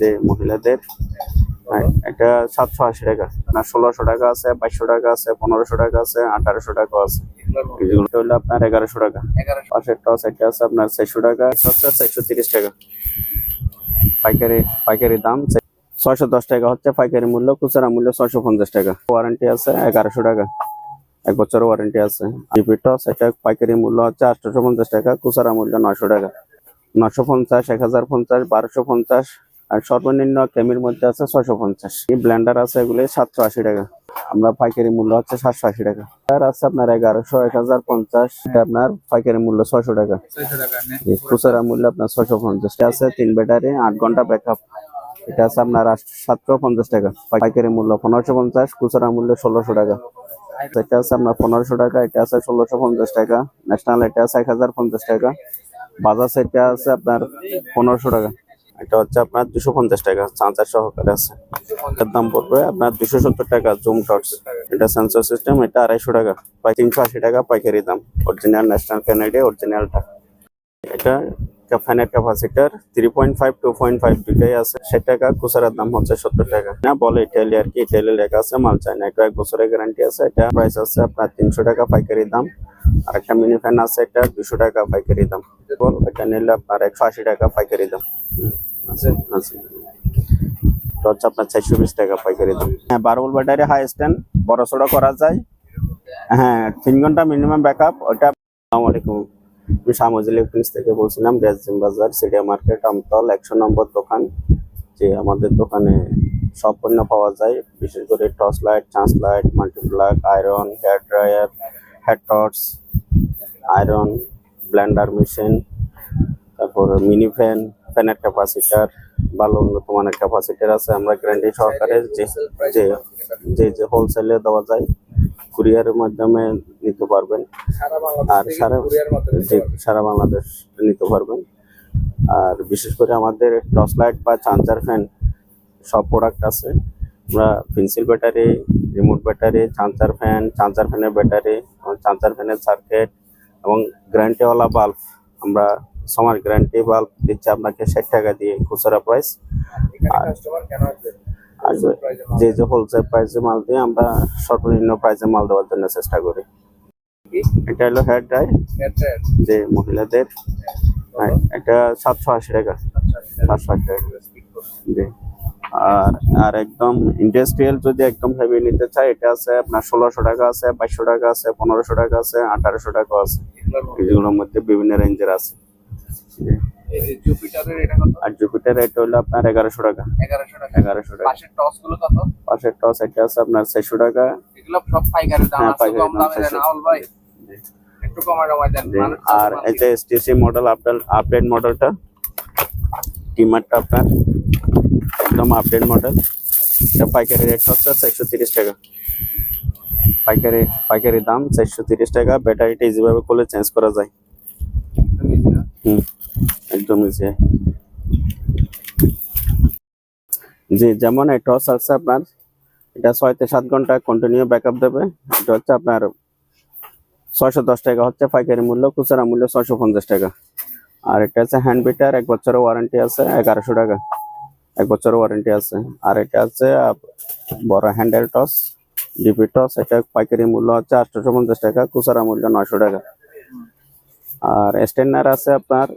যে মহিলাদের এটা সাতশো আশি টাকা। না ষোলোশো টাকা আছে বাইশশো টাকা আছে পনেরোশো টাকা আছে আঠারোশো টাকা আছে। হলো আপনার এগারোশো টাকা। পাশের টস এটা আছে আপনার চারশো টাকা হচ্ছে চারশো তিরিশ টাকা। পাইকারি পাইকারি দাম ছয়শো দশ টাকা হচ্ছে পাইকারি মূল্য খুচরা মূল্য ছয়শো পঞ্চাশ টাকা। ওয়ারেন্টি আছে এগারোশো টাকা। এক বছর ওয়ারেন্টি আছে। জিপি টস এটা পাইকারি মূল্য হচ্ছে আটশোশো পঞ্চাশ টাকা খুচরা মূল্য নয়শো টাকা। নশো পঞ্চাশ এক হাজার পঞ্চাশ বারোশো পঞ্চাশ আর সর্বনিম্ন কেমির মধ্যে আছে ছয়শো পঞ্চাশ। এই ব্ল্যান্ডার আছে এগুলি সাতশো আশি টাকা। আমরা পাইকারি মূল্য হচ্ছে সাতশো আশি টাকা। আর আছে আপনার এগারোশো, এক হাজার পঞ্চাশ। আপনার পাইকারি মূল্য ছয়শো টাকা। খুচরা মূল্য আপনার ছয়শো পঞ্চাশ। আছে তিন ব্যাটারি, আট ঘণ্টা ব্যাকআপ এটা আছে আপনার সাতশো পঞ্চাশ টাকা। পাইকারি মূল্য পনেরোশো পঞ্চাশ, খুচরা মূল্য ষোলোশো টাকা। এটা আছে আপনার পনেরোশো টাকা, এটা আছে ষোলোশো পঞ্চাশ টাকা। ন্যাশনাল এটা আছে এক হাজার পঞ্চাশ টাকা। বাজাজ এটা আছে আপনার পনেরোশো টাকা। এটা হচ্ছে আপনার দুশো পঞ্চাশ টাকা, চার্জার সহকারে আছে। এটার দাম পড়বে আপনার দুশো সত্তর টাকা জুম টর্চ এটা সেন্সর সিস্টেম এটা আড়াইশো টাকা প্রায় তিনশো আশি টাকা পাইকারি দাম। অরিজিনাল ন্যাশনাল ফ্যান অরিজিনালটা এটা ফ্যানের capacitor three point five two point five দুটাই আছে। ষাট টাকা, খুচরার দাম হচ্ছে সত্তর টাকা। না, বলে ইটালি আর কি ইটালি লেখা আছে, মাল চায় না। এটা এক বছরের গ্যারান্টি আছে। এটা প্রাইস আছে আপনার তিনশো টাকা পাইকারি দাম। আর একটা মিনি ফ্যান আছে, এটা দুশো টাকা পাইকারি দাম। এটা নিলে আপনার একশো আশি টাকা পাইকারি দাম। হচ্ছে আপনার চারশো বিশ টাকা পাইকারি হ্যাঁ বারো ব্যাটারি হাই স্ট্যান্ড বড় সড়ো করা যায়। হ্যাঁ তিন ঘণ্টা মিনিমাম ব্যাকআপ। ওটা আসসালামু আলাইকুম। আমি সামজ ইলেকট্রনিক্স থেকে বলছিলাম রেজিম বাজার, সিডিয়া মার্কেট, আমতল, একশো নম্বর দোকান। যে আমাদের দোকানে সব পণ্য পাওয়া যায়। বিশেষ করে torch light chance light, multiplug, iron, hair dryer, hair torch, iron, blender machine, তারপর মিনি ফ্যান ফ্যানের ক্যাপাসিটার ভালো উন্নত মানের ক্যাপাসিটার আছে আমরা গ্যারান্টি সহকারে যে যে যে যে হোলসেলে দেওয়া যায় কুরিয়ারের মাধ্যমে নিতে পারবেন। আর সারা সারা বাংলাদেশ নিতে পারবেন। আর বিশেষ করে আমাদের টর্চ লাইট বা চার্জার ফ্যান সব প্রোডাক্ট আছে। আমরা pencil battery remote battery charger fan charger ফ্যানের ব্যাটারি চার্জার ফ্যানের সার্কিট এবং গ্যারান্টিওয়ালা বাল্ব আমরা সমার গ্যারান্টি বাল্ব দিচ্ছে আপনাকে ষাট টাকা দিয়ে খুচরা প্রাইস আর যে যে হোলসেল প্রাইসে মাল দিয়ে আমরা সর্বনিম্ন প্রাইসে মাল দেওয়ার জন্য চেষ্টা করি। এটা হলো হেয়ার ড্রাই যে মহিলাদের হ্যাঁ, এটা সাতশো আশি টাকা। সাতশো আশি টাকা। জি। আর আর একদম ইন্ডাস্ট্রিয়াল যদি একদম হেভি নিতে চাই এটা আছে আপনার ষোলোশো টাকা আছে বাইশশো টাকা আছে পনেরোশো টাকা আছে আঠারোশো টাকা আছে। এগুলোর মধ্যে? বিভিন্ন রেঞ্জের আছে। জি। জুপিটারের এটা কত? আর জুপিটার এটা হলো আপনার এগারোশো টাকা। এগারোশো টাকা। পাশের টসগুলো কত? পাশের টস এটা আছে আপনার চারশো টাকা। এগুলো সব পাইকারি দাম হ্যাঁ, আছে কম দাম দেন আউল ভাই। একটু কমায় কমায় দেন আর এই যে এসটিসি মডেল আপনার আপডেট মডেলটা টিমারটা আপনার একদম আপডেট মডেল এটা পাইকারি রেট হচ্ছে চারশো তিরিশ টাকা। পাইকারি পাইকারি দাম চারশো তিরিশ টাকা। ব্যাটারিটা ইজিভাবে খুলে চেঞ্জ করা যায়। হুম। একদম ইজি জি, যেমন এই টস আছে আপনার, এটা ছয় থেকে সাত ঘণ্টা কন্টিনিউ ব্যাকআপ দেবে। এটা হচ্ছে আপনার ছয়শো দশ টাকা, হচ্ছে পাইকারি মূল্য, খুচরা মূল্য ছয়শো পঞ্চাশ টাকা। আর এটা আছে হ্যান্ড বিটার এক বছরের ওয়ারেন্টি আছে, এগারোশো টাকা, এক বছরের ওয়ারেন্টি আছে। আর এটা আছে বড় হ্যান্ডেল টস ডিপি টস এটা পাইকারি মূল্য হচ্ছে আটশোশো পঞ্চাশ টাকা, খুচরা মূল্য নয়শো টাকা। আর স্ট্যান্ডার আছে আপনার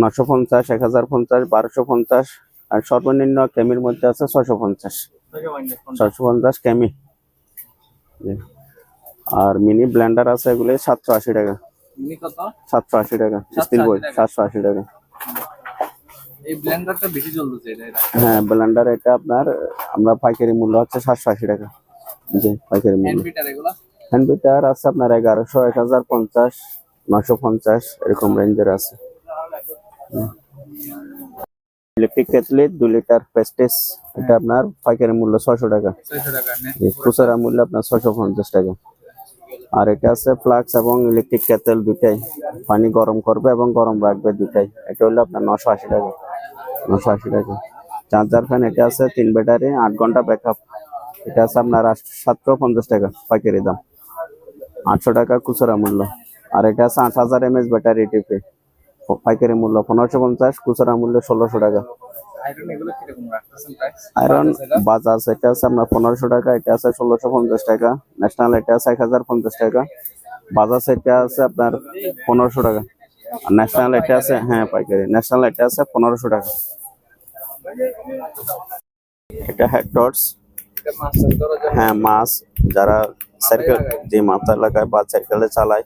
নশো পঞ্চাশ এক হাজার পঞ্চাশ বারোশো পঞ্চাশ আর সর্বনিম্ন কেমির মধ্যে আছে ছয়শো পঞ্চাশ। ছয়শো পঞ্চাশ কেমি। জি। আর মিনি ব্লেন্ডার আছে এগুলি সাতশো আশি টাকা। সাতশো আশি টাকা স্টিল বই সাতশো আশি টাকা। হ্যাঁ ব্লেন্ডার এটা আপনার আমরা পাইকারি মূল্য হচ্ছে সাতশো আশি টাকা। জি পাইকারি মূল্য। হ্যান্ড বিটার আছে আপনার এগারোশো এক হাজার পঞ্চাশ নশো পঞ্চাশ এরকম রেঞ্জের আছে। ইলেকট্রিক কেটলি দু লিটার পেস্টেস এটা আপনার পাইকারি মূল্য ছয়শো টাকা। নে খুচরা মূল্য আপনার ছয়শো পঞ্চাশ টাকা। আর এটা আছে ফ্লাক্স এবং ইলেকট্রিক কেটেল দুটাই পানি গরম করবে এবং গরম রাখবে দুটাই এটা হলো আপনার নশো আশি টাকা। নশো আশি টাকা। চার্জার ফ্যান এটা আছে তিন ব্যাটারি আট ঘণ্টা ব্যাকআপ। এটা আছে আপনার সাতশো পঞ্চাশ টাকা পাইকারি দাম। আটশো টাকা খুচরা মূল্য। আর এটা আছে আট হাজার এমএস ব্যাটারি টিপে। পাইকারি মূল্য পনেরোশো পঞ্চাশ খুচরা মূল্য ষোলোশো টাকা। আয়রন বাজাজ এটা আছে আপনার পনেরোশো টাকা এটা আছে ষোলোশো পঞ্চাশ টাকা ন্যাশনাল এটা আছে এক হাজার পঞ্চাশ টাকা। বাজাজ এটা আছে আপনার পনেরোশো টাকা আর ন্যাশনাল এটা আছে হ্যাঁ পাইকারি। ন্যাশনাল এটা আছে পনেরোশো টাকা। এটা জন্য হ্যাঁ মাছ যারা সাইকেল যে মাথা এলাকায় বা সাইকেলে চালায়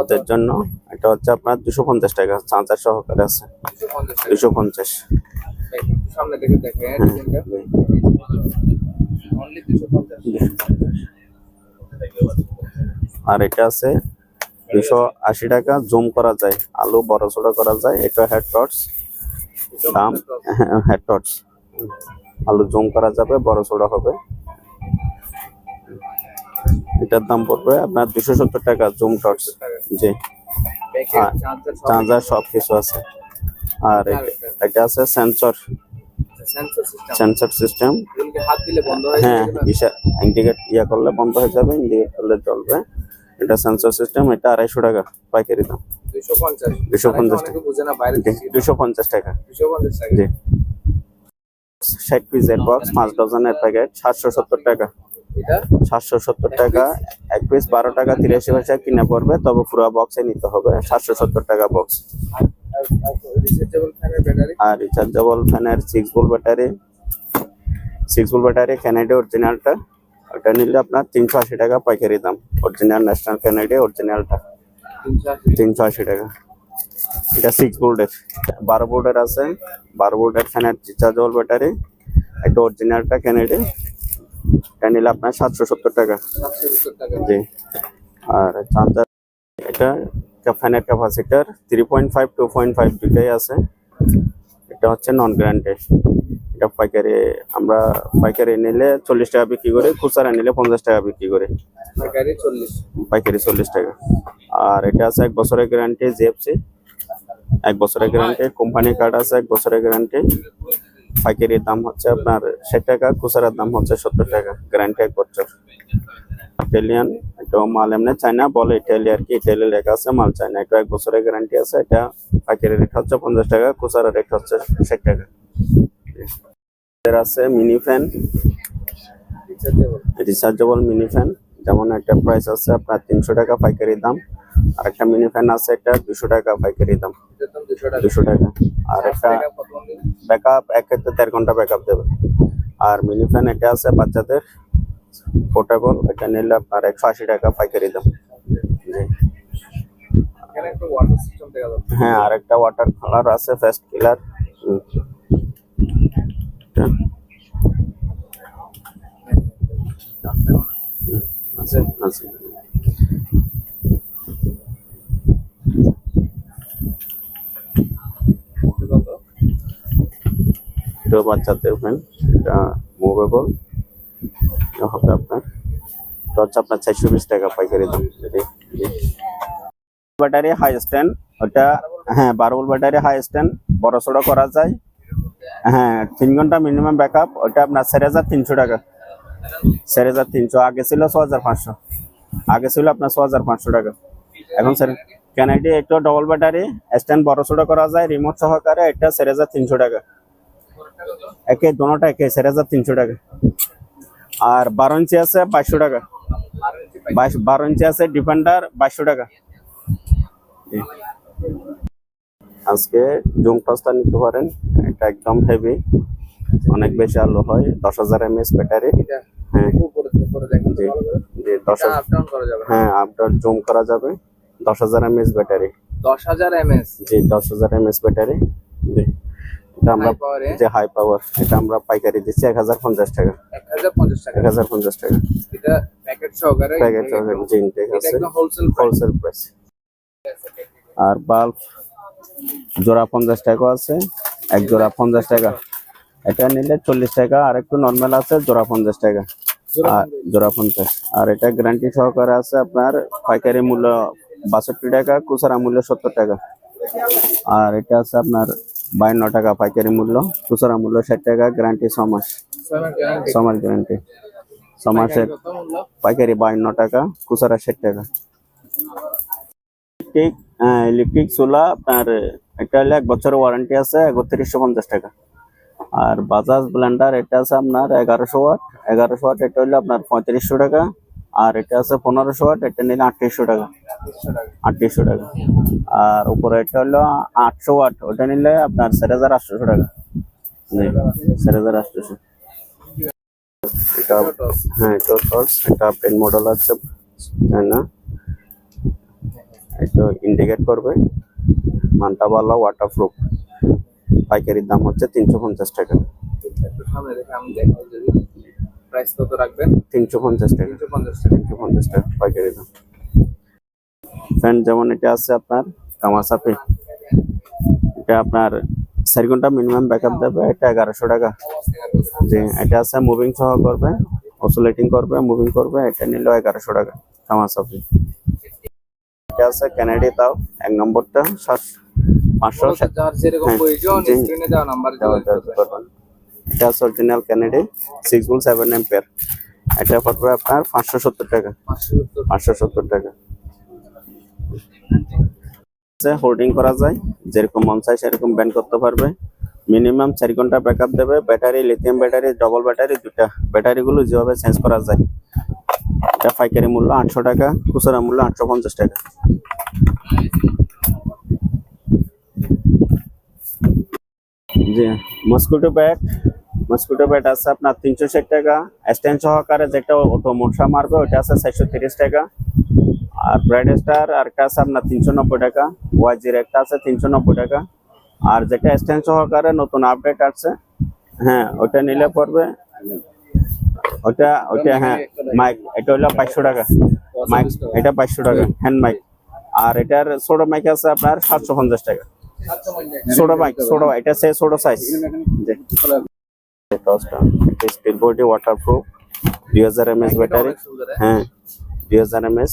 ওদের জন্য। এটা হচ্ছে আপনার দুশো পঞ্চাশ টাকা চাঁচার সহকারে আছে। দুশো পঞ্চাশ। টাকা দুশো পঞ্চাশ। সামনে দেখেন আর এটা আছে দুশো আশি টাকা জুম করা যায় আলু বড় ছোট করা যায় এটা হেড টর্চ দাম হেড টর্চ আলু জুম করা যাবে বড় ছোট হবে। এটার দাম পড়বে আপনার দুশো সত্তর টাকা জুম টর্চ জি। চার্জার সব কিছু। আছে। আর এটা- আছে সেন্সর সেন্সর সিস্টেম হয়ে? ইন্ডিকেট ইয়া করলে বন্ধ হয়ে যাবে ইন্ডিকেট করলে চলবে। এটা সেন্সর সিস্টেম এটা আড়াইশো টাকা পাইকারি দাম। দুশো পঞ্চাশ। 250 অনেকে বুঝে না বাইরে দুশো পঞ্চাশ টাকা। জি। ষাট পিসের বক্স পাঁচ ডজনের প্যাকেট সাতশো সত্তর টাকা। সাতশো সত্তর টাকা এক পিস বারো টাকা তিরাশি পয়সা কিনে পড়বে তবে পুরো বক্সে নিতে হবে সাতশো সত্তর টাকা বক্স আর রিচার্জেবল ফ্যানের six volt battery six volt battery ক্যানাডি অরিজিনালটা ওটা নিলে আপনার তিনশো আশি টাকা পাইকারি দাম। অরিজিনাল ন্যাশনাল ক্যানাডি অরিজিনালটা তিনশো আশি। টাকা। এটা সিক্স ভোল্টের বারো ভোল্টের আছে। বারো ভোল্টের ফ্যানের রিচার্জেবল ব্যাটারি একটা অরিজিনালটা ক্যানাডি এটা নিলে আপনার সাতশো সত্তর টাকা। জি। আর চার্জার এটা ফ্যানের capacitor three point five two point five দুটাই আছে। এটা হচ্ছে নন গ্যারান্টেড এটা পাইকারি আমরা পাইকারি নিলে চল্লিশ টাকা বিক্রি করি খুচরা নিলে পঞ্চাশ টাকা বিক্রি করি। পাইকারি চল্লিশ। টাকা। আর এটা আছে এক বছরের গ্যারান্টি জিএফসি এক বছরের গ্যারান্টি কোম্পানি কার্ড আছে এক বছরের গ্যারান্টি পাইকারির দাম হচ্ছে আপনার ষাট টাকা, খুচরার দাম হচ্ছে সত্তর টাকা গ্যারান্টি এক বছর ইটালিয়ান এটা মাল এমনি চায়না বলে ইটালি আর কি ইটালি লেখা আছে, মাল চায়না এটা এক বছরের গ্যারান্টি আছে, এটা পাইকারি রেট হচ্ছে পঞ্চাশ টাকা খুচরা রেট হচ্ছে ষাট টাকা। এর আছে mini fan rechargeable mini fan যেমন একটা প্রাইস আছে আপনার তিনশো টাকা পাইকারি দাম আর একটা মিনি ফ্যান আছে এটা দুশো টাকা পাইকারি দাম, দুশো টাকা। আর একটা ব্যাকআপ এক থেকে দেড় ঘণ্টা ব্যাকআপ দেবে। আর মিনি ফ্যান এটা আছে বাচ্চাদের পোর্টেবল এটা নিলে আপনার একশো আশি টাকা পাইকারি দাম। হ্যাঁ আর একটা ওয়াটার কালার আছে ফার্স্ট কিলার আছে আছে। এটা বাচ্চাদের ফ্যান এটা মুভেবল হবে আপনার এটা হচ্ছে আপনার চারশো বিশ টাকা পাইকারি দাম। ব্যাটারি হাই স্ট্যান্ড ওটা হ্যাঁ বারো ভোল্ট ব্যাটারি হাই স্ট্যান্ড বড় সড়ো করা যায়। হ্যাঁ তিন ঘণ্টা মিনিমাম ব্যাকআপ ওটা আপনার চার হাজার তিনশো টাকা। চার হাজার তিনশো, আগে ছিল ছ হাজার পাঁচশো। আগে ছিল আপনার ছ হাজার পাঁচশো টাকা। এখন স্যার ক্যানাডি একটু ডবল ব্যাটারি স্ট্যান্ড বড় সড়ো করা যায় রিমোট সহকারে এটা চার হাজার তিনশো টাকা। একে দোনোটা একে চার হাজার তিনশো টাকা। আর বারো ইঞ্চি আছে বাইশশো টাকা। বাইশ বারো ইঞ্চি আছে ডিফেন্ডার বাইশশো টাকা। আজকে জুম টসটা নিতে পারেন এটা একদম হেভি অনেক বেশি আলো হয় দশ হাজার এম এস ব্যাটারি। হ্যাঁ। আপ ডাউন হ্যাঁ আপডাউন জুম করা যাবে। দশ হাজার এম এস ব্যাটারি। দশ হাজার এম এস জি দশ হাজার এম এস ব্যাটারি। জি। এটা আমরা যে হাই পাওয়ার এটা আমরা পাইকারি দিচ্ছি এক হাজার পঞ্চাশ টাকা? এক হাজার পঞ্চাশ টাকা এটা প্যাকেট সহকারে প্যাকেট আছে। হোলসেল প্রাইস আর বাল্ব জোড়া পঞ্চাশ টাকা আছে। এক জোড়া পঞ্চাশ টাকা। এটা নিলে চল্লিশ টাকা আর একটু নর্মাল আছে জোড়া পঞ্চাশ টাকা। আর জোড়া পঞ্চাশ। আর এটা গ্যারান্টি সহকারে আছে আপনার পাইকারি মূল্য বাষট্টি টাকা খুচরা মূল্য সত্তর টাকা। আর এটা আছে আপনার বায়ান্ন টাকা পাইকারি মূল্য, খুচরা মূল্য ষাট টাকা গ্যারান্টি ছ মাস। ছ মাস গ্যারান্টি ছ মাসের পাইকারি বায়ান্ন টাকা, খুচরা ষাট টাকা। ইলেকট্রিক ইলেকট্রিক চুলা, আপনার একটা হলে এক বছরের ওয়ারেন্টি আছে, একত্রিশশো পঞ্চাশ টাকা। আর বাজাজ ব্লেন্ডার এটা আছে আপনার এগারোশো ওয়াট। এগারোশো ওয়াট, এটা হলো আপনার পঁয়ত্রিশশো টাকা। আর এটা আছে পনেরোশো ওয়াট, এটা নিলে আটত্রিশশো টাকা। আটত্রিশশো টাকা। আর উপরে এটা হলো আটশো ওয়াট, ওটা নিলে আপনার চার হাজার আটশোশো টাকা। চার হাজার আটশোশো। এটা হ্যাঁ এটা টর্চ এটা পেন মডেল আছে, তাই না? এটা ইন্ডিকেট করবে। মানটা ভালো ওয়াটারপ্রুফ পাইকারির দাম হচ্ছে তিনশো পঞ্চাশ টাকা। প্রাইস কত রাখবেন? তিনশো পঞ্চাশ টাকা। তিনশো পঞ্চাশ টাকা। তিনশো পঞ্চাশ টাকা পাইকারি দাম। ফ্যান যেমন এটা আছে আপনার কামাসাপি এটা আপনার চারি ঘণ্টা মিনিমাম ব্যাকআপ দেবে এটা এগারোশো টাকা। জি এটা আছে মুভিং সহ করবে অসুলেটিং করবে মুভিং করবে এটা নিল এগারোশো টাকা কামাসাপি এটা আছে ক্যানাডি তাও এক নম্বরটা সাত পাঁচশো যেরকম হ্যাঁ, প্রয়োজন স্ক্রিনে দেওয়া নাম্বারে দেওয়া করবেন। আছে অরিজিনাল ক্যানাডি সিক্স বুল সেভেন এম্পিয়ার এটা পড়বে আপনার পাঁচশো সত্তর টাকা। পাঁচশো সত্তর টাকা। হোল্ডিং করা যায়, যেরকম মন চাই সেরকম ব্যান করতে পারবে। মিনিমাম চার ঘণ্টা ব্যাকআপ দেবে। Battery lithium battery double battery দুটা। ব্যাটারিগুলো যেভাবে চেঞ্জ করা যায়। এটা পাইকারি মূল্য আটশো টাকা, খুচরা মূল্য আটশো পঞ্চাশ টাকা। জি মস্কুটো ব্যাট মস্কুটো ব্যাট আছে আপনার তিনশো ষাট টাকা স্ট্যান্ড সহকারে যেটা অটো মশা মারবে ওটা আছে চারশো তিরিশ টাকা আর ব্রাইড স্টার আর একটা আছে আপনার তিনশো নব্বই টাকা ওয়াইজির একটা আছে তিনশো নব্বই টাকা আর যেটা স্ট্যান্ড সহকারে নতুন আপডেট আছে হ্যাঁ ওটা নিলে পড়বে ওটা ওটা হ্যাঁ মাইক এটা হলো বাইশশো টাকা মাইক এটা বাইশশো টাকা হ্যান্ড মাইক আর এটার ছোট মাইক আছে আপনার সাতশো পঞ্চাশ টাকা ছোট মাইক ছোট এটা সে ছোট সাইজ স্টিল বডি ওয়াটারপ্রুফ দুই হাজার এমএস ব্যাটারি হ্যাঁ দুই হাজার এমএস।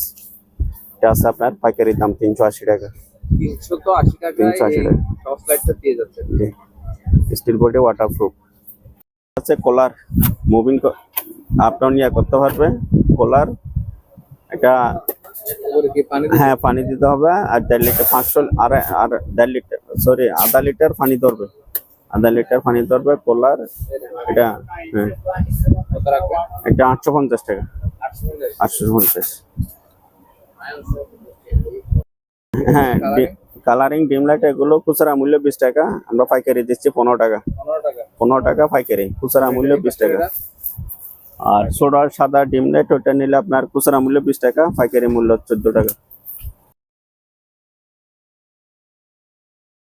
এটা আছে আপনার পাইকারি দাম তিনশো আশি টাকা। তিনশো আশি টাকা। যাচ্ছে। স্টিল বডি ওয়াটারপ্রুফ আছে কোলার মুভিং আপ ডাউন ইয়া করতে পারবে। কোলার এটা হ্যাঁ পানি দিতে হবে। আর দেড় লিটার পাঁচশো আর আর দেড় লিটার সরি আধা লিটার পানি ধরবে। আধা লিটার পানি ধরবে কোলার এটা হ্যাঁ। এটা আটশো পঞ্চাশ টাকা। আটশো পঞ্চাশ। হ্যাঁ কালারিং ডিম লাইট এগুলো খুচরা মূল্য বিশ টাকা আমরা পাইকারি দিচ্ছি পনেরো টাকা। পনেরো টাকা। পনেরো পাইকারি খুচরা মূল্য বিশ টাকা। আর সোডা সাদা ডিম লাইট ওটা নিলে আপনার খুচরা মূল্য বিশ টাকা পাইকারি মূল্য চোদ্দ টাকা।